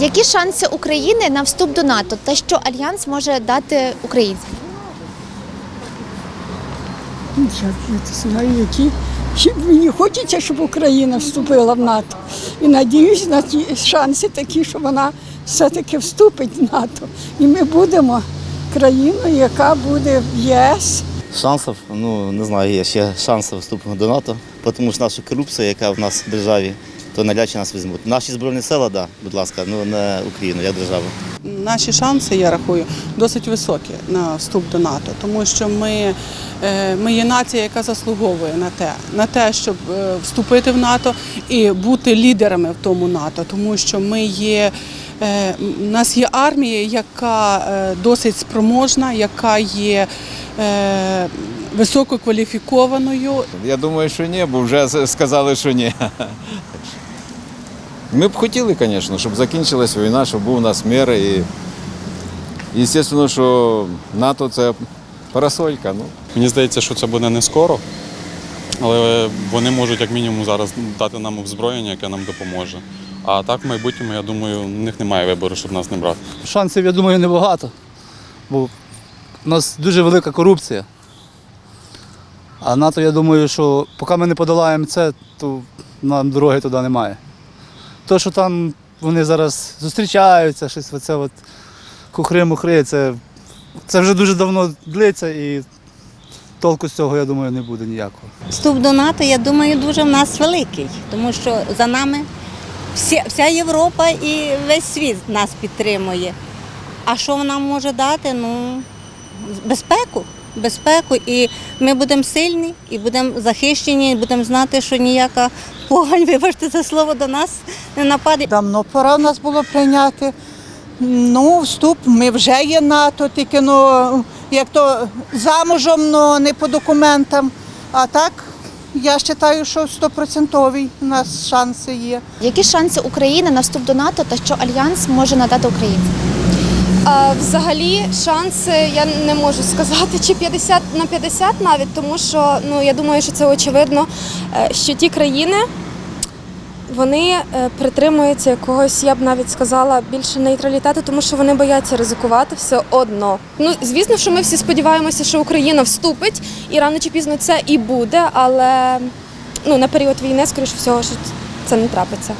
Які шанси України на вступ до НАТО та що альянс може дати українцям? Я не знаю, які. Мені хочеться, щоб Україна вступила в НАТО. І надіюсь на ті шанси такі, що вона все-таки вступить в НАТО. І ми будемо країною, яка буде в ЄС. Шансів, ну не знаю, є ще шанси вступу до НАТО, тому що наша корупція, яка в нас в державі, то навряд нас візьмуть. Наші збройні сили, да, будь ласка, ну не Україну, як державу. Наші шанси, я рахую, досить високі на вступ до НАТО, тому що ми, е, ми є нація, яка заслуговує на те, на те, щоб е, вступити в НАТО і бути лідерами в тому НАТО, тому що ми є. е, У нас є армія, яка е, досить спроможна, яка є е, висококваліфікованою. Я думаю, що ні, бо вже сказали, що ні. Ми б хотіли, звісно, щоб закінчилась війна, щоб був у нас мир. І, і звісно, що НАТО це парасолька. Ну. Мені здається, що це буде не скоро, але вони можуть як мінімум зараз дати нам озброєння, яке нам допоможе. А так в майбутньому, я думаю, у них немає вибору, щоб нас не брати. Шансів, я думаю, небагато. Бо в нас дуже велика корупція. А НАТО, я думаю, що поки ми не подолаємо це, то нам дороги туди немає. То, що там вони зараз зустрічаються, щось оце от кухри-мухри, це, це вже дуже давно длиться і толку з цього, я думаю, не буде ніякого. Вступ до НАТО, я думаю, дуже в нас великий, тому що за нами вся, вся Європа і весь світ нас підтримує. А що вона може дати? Ну, безпеку. Безпеку, і ми будемо сильні, і будемо захищені, і будемо знати, що ніяка погань, вибачте за слово, до нас не нападе. Давно пора в нас було прийняти. Ну, вступ, ми вже є НАТО, тільки ну, як то замужем, ну не по документам. А так, я вважаю, що стопроцентовий у нас шанси є. Які шанси України на вступ до НАТО та що альянс може надати українцям? Взагалі, шанси я не можу сказати, чи 50 на 50 навіть, тому що ну я думаю, що це очевидно, е, що ті країни вони е, притримуються якогось, я б навіть сказала, більше нейтралітету, тому що вони бояться ризикувати все одно. Ну звісно, що ми всі сподіваємося, що Україна вступить, і рано чи пізно це і буде, але ну на період війни, скоріш всього, що це не трапиться.